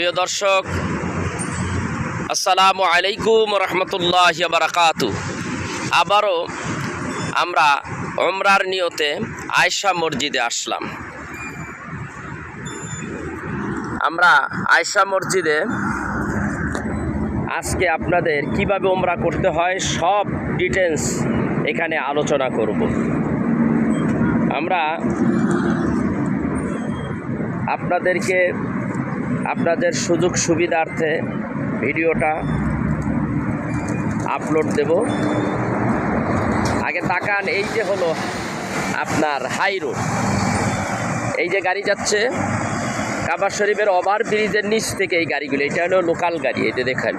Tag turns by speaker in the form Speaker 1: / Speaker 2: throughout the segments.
Speaker 1: প্রিয় দর্শক, আসসালামু আলাইকুম রহমতুল্লাহ বারাকাতু আবারও আমরা ওমরার নিয়তে আয়সা মসজিদে আসলাম। আমরা আয়সা মসজিদে আজকে আপনাদের কীভাবে ওমরা করতে হয় সব ডিটেলস এখানে আলোচনা করব। আমরা আপনাদেরকে আপনাদের সুযোগ সুবিধার্থে ভিডিওটা আপলোড দেব। আগে তাকান, এই যে হলো আপনার হাই রোড এই যে গাড়ি যাচ্ছে কাবার শরীফের ওভার ব্রিজের নিচ থেকে এই গাড়িগুলো, এটা হলো লোকাল গাড়ি, এই যে দেখেন।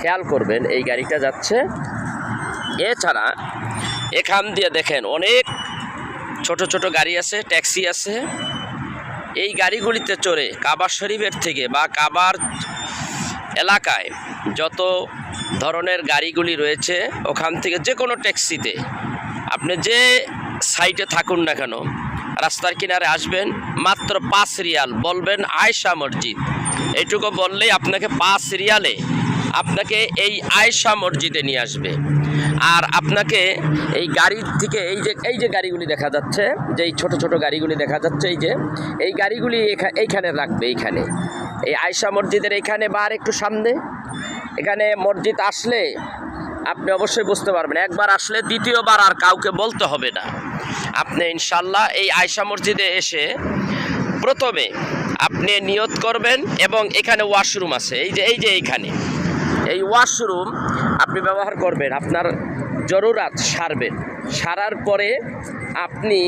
Speaker 1: খেয়াল করবেন, এই গাড়িটা যাচ্ছে। এছাড়া এখান দিয়ে দেখেন, অনেক ছোট ছোট গাড়ি আছে, ট্যাক্সি আছে। এই গাড়িগুলিতে চড়ে কাবার শরীফের থেকে বা কাবার এলাকায় যত ধরনের গাড়িগুলি রয়েছে, ওখান থেকে যে কোনো ট্যাক্সিতে আপনি যে সাইটে থাকুন না কেন, রাস্তার কিনারে আসবেন, মাত্র পাঁচ রিয়াল, বলবেন আয়সা মসজিদ। এইটুকু বললেই আপনাকে পাঁচ রিয়ালে আপনাকে এই আয়সা মসজিদে নিয়ে আসবে। আর আপনাকে এই গাড়ির থেকে, এই যে এই যে গাড়িগুলি দেখা যাচ্ছে যে এই ছোটো ছোটো গাড়িগুলি দেখা যাচ্ছে, এই যে, এই গাড়িগুলি এইখানে রাখবে, এইখানে। এই আয়সা মসজিদের এইখানে বা আর একটু সামনে, এখানে মসজিদ আসলে আপনি অবশ্যই বুঝতে পারবেন, একবার আসলে দ্বিতীয়বার আর কাউকে বলতে হবে না। আপনি ইনশাল্লাহ এই আয়সা মসজিদে এসে প্রথমে আপনি নিয়ত করবেন এবং এখানে ওয়াশরুম আছে, এই যে এই যে এইখানে। এই ওয়াশরুম আপনি ব্যবহার করবেন, আপনার জরুরাত সারবেন সারার পরে আপনি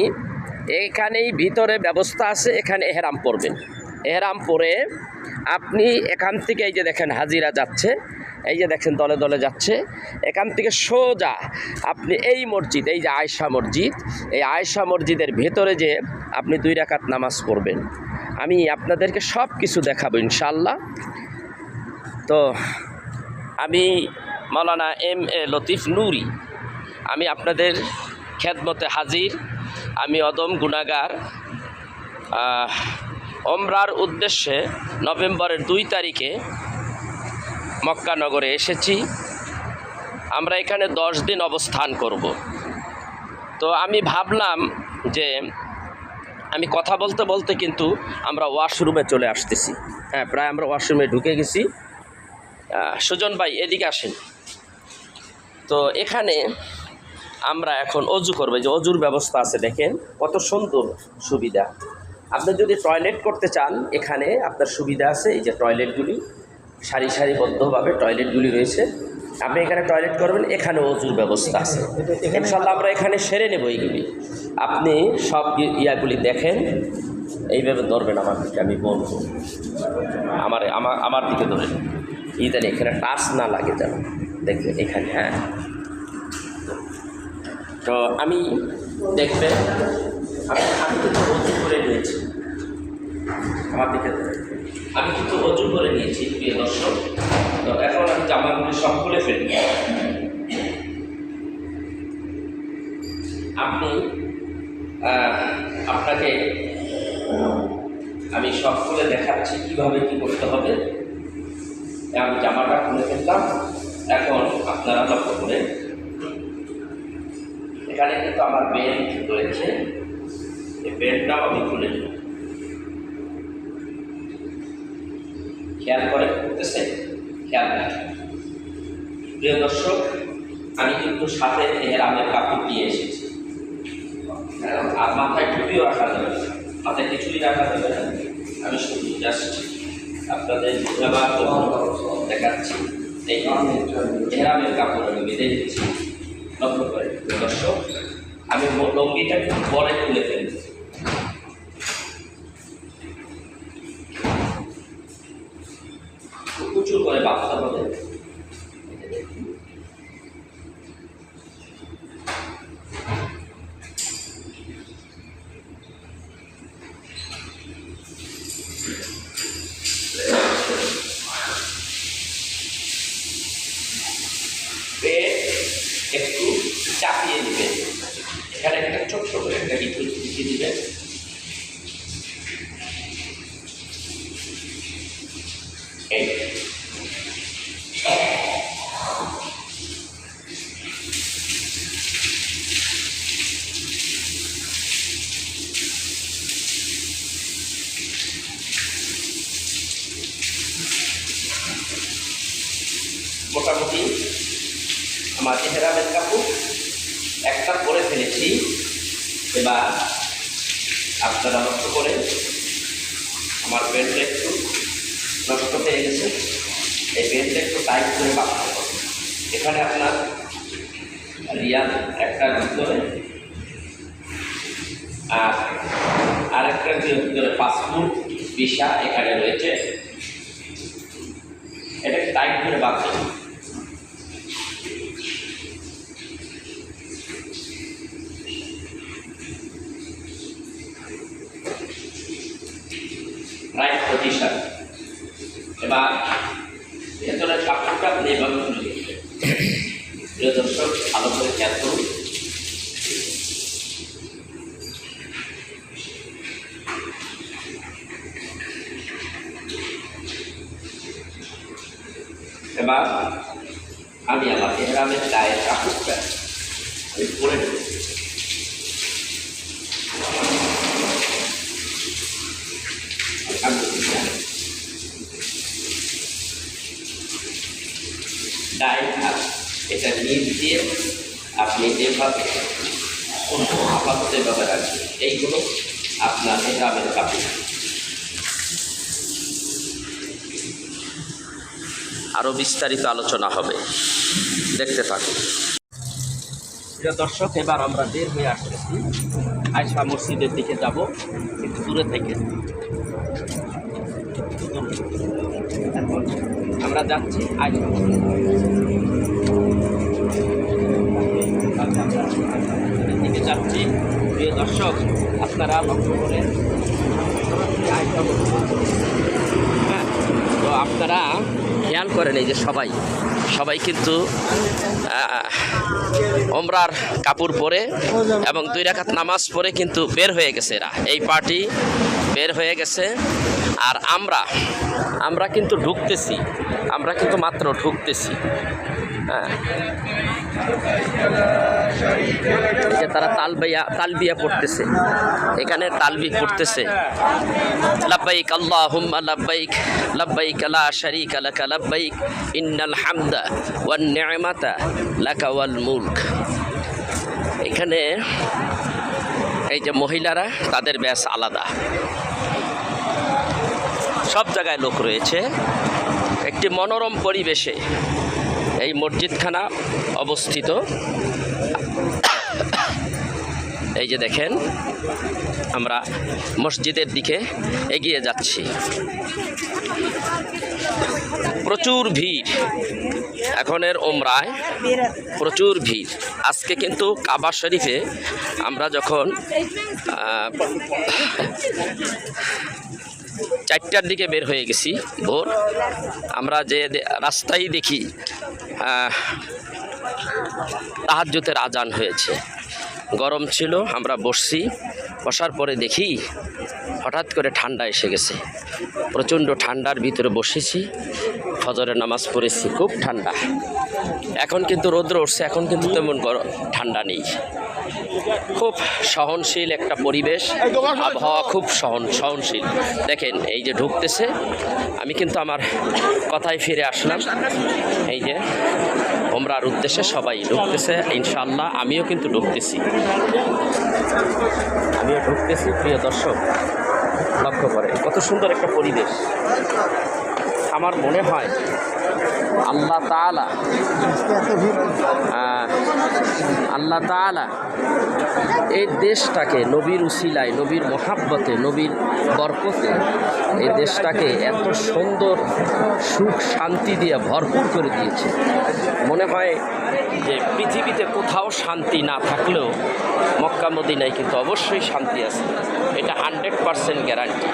Speaker 1: এখানেই ভিতরে ব্যবস্থা আছে, এখানে এহেরাম পরবেন এহেরাম পরে আপনি এখান থেকে এই যে দেখেন হাজিরা যাচ্ছে, এই যে দেখেন দলে দলে যাচ্ছে, এখান থেকে সোজা আপনি এই মসজিদ, এই যে আয়সা মসজিদ, এই আয়সা মসজিদের ভেতরে যে আপনি দুই রাকাত নামাজ পড়বেন। আমি আপনাদেরকে সব কিছু দেখাবো ইনশাল্লাহ তো আমি মাওলানা এম এ লতিফ নুরি। আমি আপনাদের খেদমতে হাজির। আমি অদম গুণাগার। ওমরার উদ্দেশ্যে নভেম্বরের দুই তারিখে মক্কানগরে এসেছি। আমরা এখানে দশ দিন অবস্থান করব। তো আমি ভাবলাম যে আমি কথা বলতে বলতে কিন্তু আমরা ওয়াশরুমে চলে আসতেছি। হ্যাঁ প্রায় আমরা ওয়াশরুমে ঢুকে গেছি। সুজন ভাই এদিকে আসেন। তো এখানে আমরা এখন অজু করব। যে অজুর ব্যবস্থা আছে, দেখেন, কত সুন্দর সুবিধা। আপনি যদি টয়লেট করতে চান, এখানে আপনার সুবিধা আছে, এই যে টয়লেটগুলি সারি সারিবদ্ধভাবে টয়লেটগুলি রয়েছে। আপনি এখানে টয়লেট করবেন, এখানে অজুর ব্যবস্থা আছে। ইনশাল্লাহ আমরা এখানে সেরে নেব এইগুলি। আপনি সব ইয়াগুলি দেখেন। এইভাবে ধরবেন আমার দিকে আমি বলব। আমার আমার আমার দিকে ধরেন। ইদানি এখানে টাচ না লাগে যেন। দেখবেন এখানে হ্যাঁ। তো আমি দেখবে আমি আমি কিন্তু অজু করে নিয়েছি। আমার দিকে আমি কিন্তু অজু করে নিয়েছি, প্রিয় দর্শক। তো এখন আমি জামাগুলি সব খুলে ফেলি। আপনি আপনাকে আমি সব খুলে দেখাচ্ছি কীভাবে কী করতে হবে। আমি জামাটা খুলে ফেললাম, এখন আপনারা লক্ষ্য করে এখানে কিন্তু আমার বেল্ট রয়েছে। এই বেল্টটাও আমি খুলে নেব। খেয়াল করে করতেছে? খেয়াল রাখেন। প্রিয় দর্শক, আমি কিন্তু সাথে এহেরামের কাপড় দিয়ে এসেছি। আর মাথায় টুপিও রাখা যাবে না। মাথায় কিছুই রাখা যাবে না। আমি শুধু জাস্ট আপনাদের জন্য দেখাচ্ছি। এই এহরামের কাপড় আমি বেঁধে দিচ্ছি। লক্ষ্য করে দর্শক, আমি একটু পরে তুলে ফেলছি মোটামুটি আমার এহেরামের কাপড়। একটা পরে ফেলেছি। এবার আপনারা লক্ষ্য করে আমার বেল্টটা একটু নষ্ট হয়ে গেছে। এই বেল্টটা একটু টাইট করে বাঁধতে হবে। এখানে আপনার রিয়াল একটা ভিতরে আর আরেকটা ভিতরে পাসপোর্ট ভিসা এখানে রয়েছে। এটাকে টাইট করে বাঁধতে হবে। এবার ভেতরের কাপড়টা আপনি এভাবে দিচ্ছেন প্রিয় দর্শক, ভালো করে খেয়াল করুন। এবার আমি আমার এহরামের গায়ের কাপড়টা আমি পরে ডাইন হাত এটা নিচ দিয়ে আপনি কোনো আপাতত এভাবে রাখবেন, এইগুলো আপনার এহরামের কাপড়। আরও বিস্তারিত আলোচনা হবে। দেখতে থাকুন। প্রিয় দর্শক, এবার আমরা বের হয়ে আসতেছি। আয়সা মসজিদের দিকে যাব, একটু দূরে থেকে। আমরা যাচ্ছি মসজিদের দিকে যাচ্ছি। প্রিয় দর্শক, আপনারা লক্ষ্য করে তো আপনারা খেয়াল করেন এই যে সবাই। সবাই কিন্তু ওমরার কাপড় পরে এবং দুই রাকাত নামাজ পড়ে কিন্তু বের হয়ে গেছে এরা। এই পার্টি বের হয়ে গেছে। আর আমরা আমরা কিন্তু ঢুকতেছি। আমরা কিন্তু মাত্র ঢুকতেছি। হ্যাঁ। তারা তালবিয়া তালবিয়া পড়তেছে। এখানে তালবি পড়তেছে। লাব্বাইক আল্লাহুম্মা লাব্বাইক লাব্বাইক লা শারীকা লাকা, লাব্বাইক ইন্নাল হামদা ওয়ান নি'মাতা লাকা ওয়াল মুলক। এখানে এই যে মহিলারা, তাদের ব্যাস আলাদা। সব জায়গায় লোক রয়েছে। একটি মনোরম পরিবেশে এই মসজিদখানা অবস্থিত। এই যে দেখেন, আমরা মসজিদের দিকে এগিয়ে যাচ্ছি। প্রচুর ভিড়। এখনের ওমরায় প্রচুর ভিড়। আজকে কিন্তু কাবা শরীফে আমরা যখন চারটার দিকে বের হয়ে গেছি ভোর। আমরা যে রাস্তায় দেখি তাহাজ্যতের আজান হয়েছে। গরম ছিল, আমরা বসছি। বসার পরে দেখি হঠাৎ করে ঠান্ডা এসে গেছে। প্রচণ্ড ঠান্ডার ভিতরে বসেছি। ফজরের নামাজ পড়েছি, খুব ঠান্ডা। এখন কিন্তু রৌদ্র উঠছে, এখন কিন্তু তেমন গরম ঠান্ডা নেই। খুব সহনশীল একটা পরিবেশ, আবহাওয়া খুব সহন সহনশীল। দেখেন, এই যে ঢুকতেছে, আমি কিন্তু আমার কথায় ফিরে আসলাম। এই যে ওমরার উদ্দেশ্যে সবাই ঢুকতেছে ইনশাল্লাহ আমিও কিন্তু ঢুকতেছি। আমিও ঢুকতেছি, প্রিয় দর্শক, লক্ষ্য করে, কত সুন্দর একটা পরিবেশ। আমার মনে হয় আল্লাহ তাআলা। আহ, আল্লাহ তাআলা এই দেশটাকে নবীর উসিলায় নবীর মহাব্বতে নবীর বরকতে এই দেশটাকে এত সুন্দর সুখ শান্তি দিয়ে ভরপুর করে দিয়েছে। মনে হয় যে পৃথিবীতে কোথাও শান্তি না থাকলেও মক্কা মদিনায় কিন্তু অবশ্যই শান্তি আছে। এটা হান্ড্রেড পারসেন্ট গ্যারান্টি।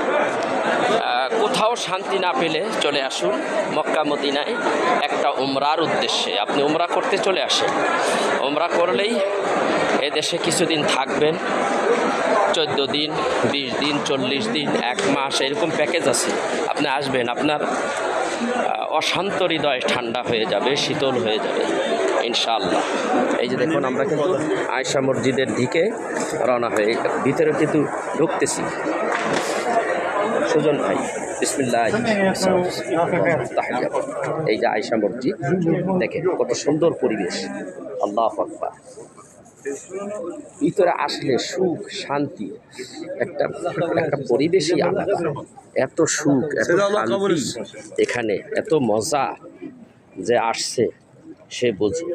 Speaker 1: কোথাও শান্তি না পেলে চলে আসুন মক্কা মদিনায় একটা উমরার উদ্দেশ্যে। আপনি উমরা করতে চলে আসেন। উমরা করলেই এদেশে কিছুদিন থাকবেন। চোদ্দ দিন, বিশ দিন, চল্লিশ দিন, এক মাস, এরকম প্যাকেজ আছে। আপনি আসবেন, আপনার অশান্ত হৃদয় ঠান্ডা হয়ে যাবে, শীতল হয়ে যাবে, ইনশাআল্লাহ। এই যে দেখুন, আমরা কিন্তু আয়সা মসজিদের দিকে রওনা হয়ে ভিতরে কিন্তু ঢুকতেছি। সুজন ভাই বিসমিল্লাহ এই যে আয়সা মসজিদ দেখেন কত সুন্দর পরিবেশ। আল্লাহ আকবার। ভিতরে আসলে সুখ শান্তি একটা একটা পরিবেশই আলাদা। এত সুখ এত শান্তি এখানে এত মজা যে আসছে সে বোঝে।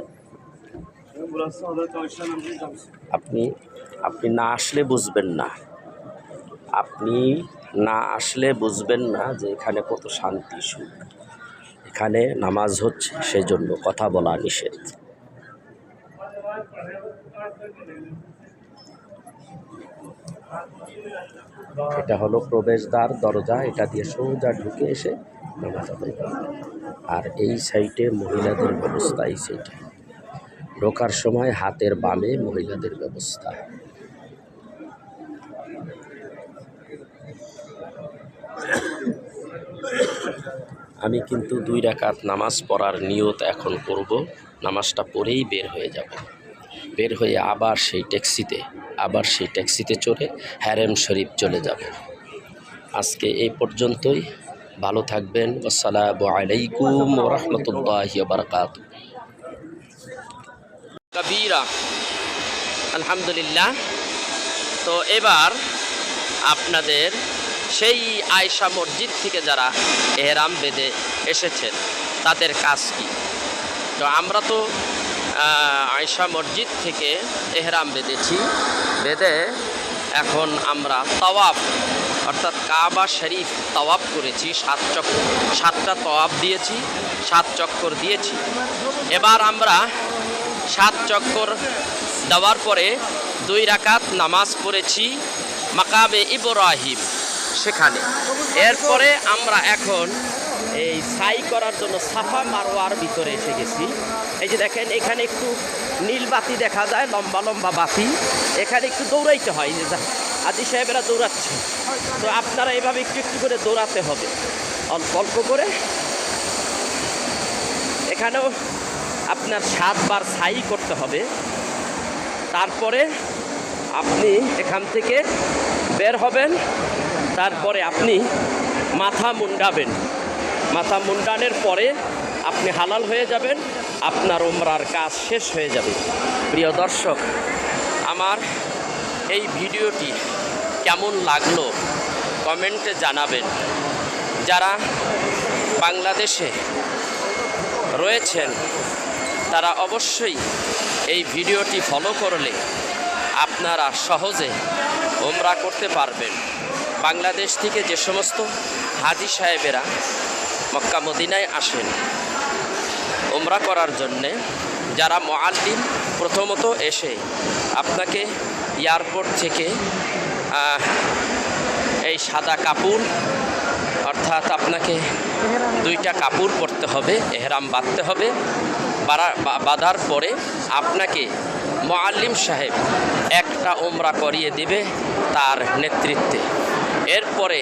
Speaker 1: আপনি আপনি না আসলে বুঝবেন না। আপনি না আসলে বুঝবেন না যে এখানে কত শান্তি, সুখ। এখানে নামাজ হচ্ছে সেই জন্য কথা বলা নিষেধ। এটা হলো প্রবেশদ্বার, দরজা, এটা দিয়ে সোজা ঢুকে এসে নামাজ আর এই সাইডে মহিলাদের ব্যবস্থা এই সাইডে ঢোকার সময় হাতের বামে মহিলাদের ব্যবস্থা। আমি কিন্তু দুই রাকাত নামাজ পড়ার নিয়ত এখন করব। নামাজটা পড়েই বের হয়ে যাব। বের হয়ে আবার সেই ট্যাক্সিতে, আবার সেই ট্যাক্সিতে চড়ে হ্যারেম শরীফ চলে যাব। আজকে এই পর্যন্তই। ভালো থাকবেন। আসসালামু আলাইকুম রহমতুল্লাহ বারকাত আলহামদুলিল্লাহ। তো এবার আপনাদের সেই আয়সা মসজিদ থেকে যারা এহরাম বেঁধে এসেছেন, তাদের কাজ কি? তো আমরা তো আয়সা মসজিদ থেকে এহরাম বেঁধেছি, বেঁধে এখন আমরা তাওয়াফ অর্থাৎ কাবা শরীফ তাওয়াফ করেছি, সাত চক্কর সাতটা তাওয়াফ দিয়েছি, সাত চক্কর দিয়েছি। এবার আমরা সাত চক্কর দেওয়ার পরে দুই রাকাত নামাজ পড়েছি মাকাবে ইব্রাহিম। সেখানে। এরপরে আমরা এখন এই সাই করার জন্য সাফা মারোয়ার ভিতরে এসে গেছি। এই যে দেখেন, এখানে একটু নীল বাতি দেখা যায়, লম্বা লম্বা বাতি। এখানে একটু দৌড়াইতে হয় যে আজি সাহেবেরা দৌড়াচ্ছে। তো আপনারা এভাবে একটু একটু করে দৌড়াতে হবে। অল্প অল্প করে। এখানেও আপনার সাতবার সাই করতে হবে। তারপরে আপনি এখান থেকে বের হবেন। তারপরে আপনি মাথা মুন্ডাবেন। মাথা মুন্ডানের পরে আপনি হালাল হয়ে যাবেন, আপনার উমরার কাজ শেষ হয়ে যাবে। প্রিয় দর্শক, আমার এই ভিডিওটি কেমন লাগল কমেন্টে জানাবেন। যারা বাংলাদেশে রয়েছেন, তারা অবশ্যই এই ভিডিওটি ফলো করলে আপনারা সহজে ওমরা করতে পারবেন। বাংলাদেশ থেকে যে সমস্ত হাজি সাহেবেরা মক্কা মদিনায় আসেন ওমরা করার জন্যে যারা মোয়াল্লিম প্রথমত এসে আপনাকে এয়ারপোর্ট থেকে এই সাদা কাপড়, অর্থাৎ আপনাকে দুইটা কাপড় পরতে হবে, এহরাম বাঁধতে হবে বাঁধার পরে আপনাকে মোয়াল্লিম সাহেব একটা ওমরা করিয়ে দিবে তার নেতৃত্বে। এরপরে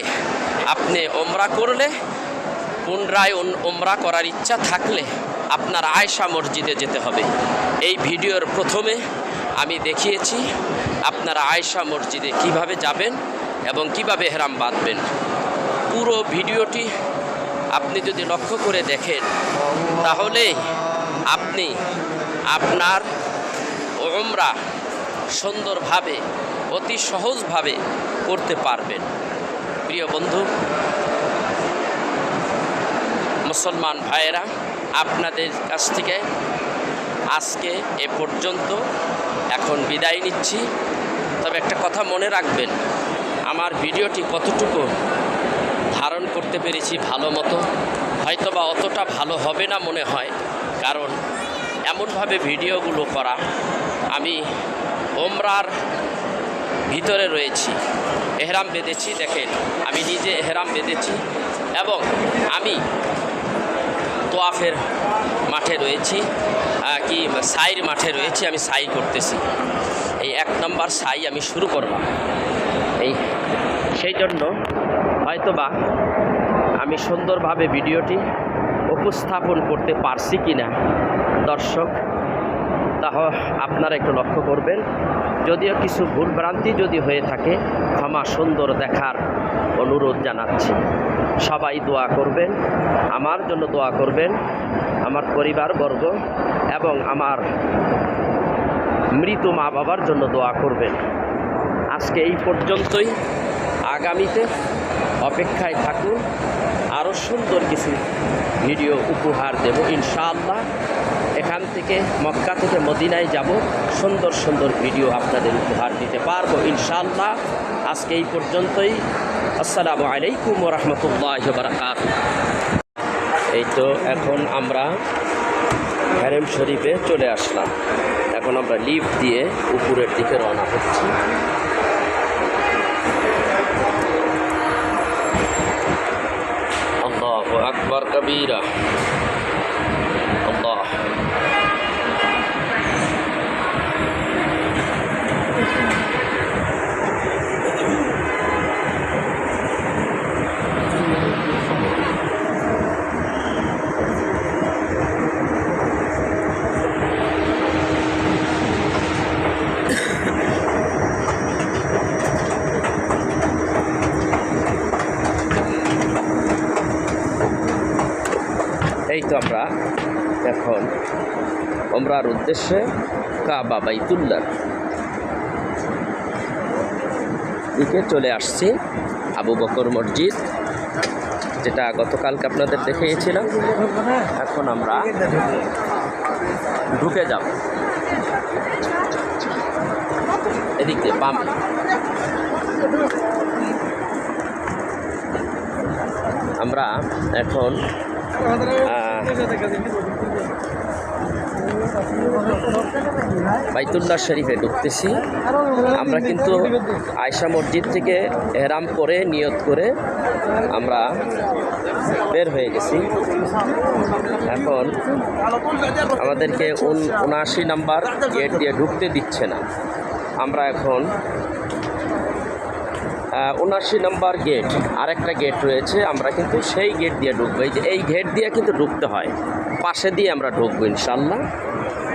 Speaker 1: আপনি ওমরা করলে, পুনরায় ওমরা করার ইচ্ছা থাকলে আপনার আয়সা মসজিদে যেতে হবে। এই ভিডিওর প্রথমে আমি দেখিয়েছি আপনারা আয়সা মসজিদে কীভাবে যাবেন এবং কীভাবে হেরাম বাঁধবেন। পুরো ভিডিওটি আপনি যদি লক্ষ্য করে দেখেন, তাহলে আপনি আপনার ওমরা সুন্দরভাবে অতি সহজভাবে করতে পারবেন। প্রিয় বন্ধু, মুসলমান ভাইয়েরা, আপনাদের কাছ থেকে আজকে এ পর্যন্ত এখন বিদায় নিচ্ছি। তবে একটা কথা মনে রাখবেন, আমার ভিডিওটি কতটুকু ধারণ করতে পেরেছি ভালো মতো হয়তো বা অতটা ভালো হবে না মনে হয়, কারণ এমনভাবে ভিডিওগুলো করা আমি ওমরার ভিতরে রয়েছি। এহরাম বেঁধেছি, দেখেন, আমি নিজে এহরাম বেঁধেছি এবং আমি তোয়াফের মাঠে রয়েছি কি সাইর মাঠে রয়েছি, আমি সাই করতেছি। এই এক নম্বর সাই আমি শুরু করলাম এই, সেই জন্য হয়তোবা আমি সুন্দরভাবে ভিডিওটি উপস্থাপন করতে পারছি কি না দর্শক। তাহ আপনারা একটু লক্ষ্য করবেন। যদিও কিছু ভুলভ্রান্তি যদি হয়ে থাকে, ক্ষমা সুন্দর দেখার অনুরোধ জানাচ্ছি। সবাই দোয়া করবেন, আমার জন্য দোয়া করবেন, আমার পরিবারবর্গ এবং আমার মৃত মা বাবার জন্য দোয়া করবেন। আজকে এই পর্যন্তই। আগামীতে অপেক্ষায় থাকুন। আরও সুন্দর কিছু ভিডিও উপহার দেব ইনশাআল্লাহ। এখান থেকে মক্কা থেকে মদিনায় যাব। সুন্দর সুন্দর ভিডিও আপনাদের উপহার দিতে পারব ইনশাআল্লাহ। আজকে এই পর্যন্তই। আসসালামু আলাইকুম রহমতুল্লাহ বারাকাত এই তো এখন আমরা হ্যারেম শরীফে চলে আসলাম। এখন আমরা লিফট দিয়ে উপরের দিকে রওনা হচ্ছি। আকবর, কবিরা আল্লাহ এই তো আমরা এখন ওমরার উদ্দেশ্যে কাবা বাইতুল্লার দিকে চলে আসছি আবু বকর মসজিদ, যেটা গতকালকে আপনাদের দেখিয়েছিলাম। এখন আমরা ঢুকে যাব। এদিক দিয়ে বাম। আমরা এখন বাইতুল্লাহ শরীফে ঢুকতেছি। আমরা কিন্তু আয়সা মসজিদ থেকে হেরাম করে, নিয়ত করে আমরা বের হয়ে গেছি। এখন আমাদেরকে উন উনআশি নাম্বার গেট দিয়ে ঢুকতে দিচ্ছে না। আমরা এখন উনআশি নম্বর গেট, আরেকটা গেট রয়েছে, আমরা কিন্তু সেই গেট দিয়ে ঢুকবো। যে এই গেট দিয়ে কিন্তু ঢুকতে হয়। পাশে দিয়ে আমরা ঢুকবো ইনশাল্লাহ।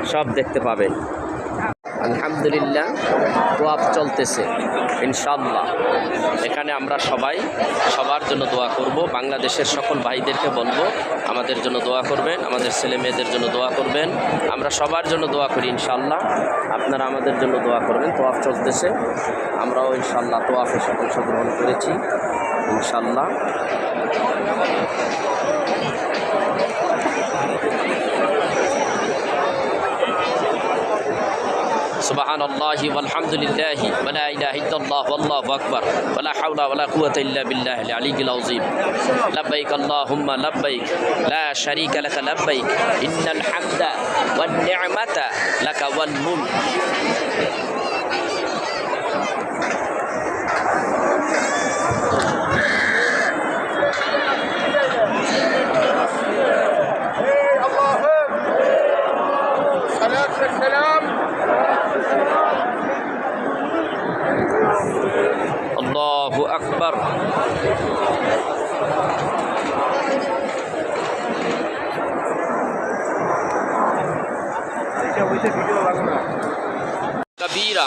Speaker 1: সব দেখতে পাবেন। আলহামদুলিল্লাহ তোয়াব চলতেছে ইনশাল্লাহ এখানে আমরা সবাই সবার জন্য দোয়া করব, বাংলাদেশের সকল ভাইদেরকে বলব, আমাদের জন্য দোয়া করবেন, আমাদের ছেলে মেয়েদের জন্য দোয়া করবেন, আমরা সবার জন্য দোয়া করি ইনশাল্লাহ আপনারা আমাদের জন্য দোয়া করবেন তোয়াফ চলতেছে, আমরাও ইনশাল্লাহ তোয়াফে অংশগ্রহণ করেছি ইনশাল্লাহ سبحان الله والحمد لله ولا إله إلا الله والله أكبر ولا حول ولا قوة إلا بالله العلي العظيم. لبيك اللهم لبيك لا شريك لك لبيك إن الحمد والنعمة لك والملك. দাবিরা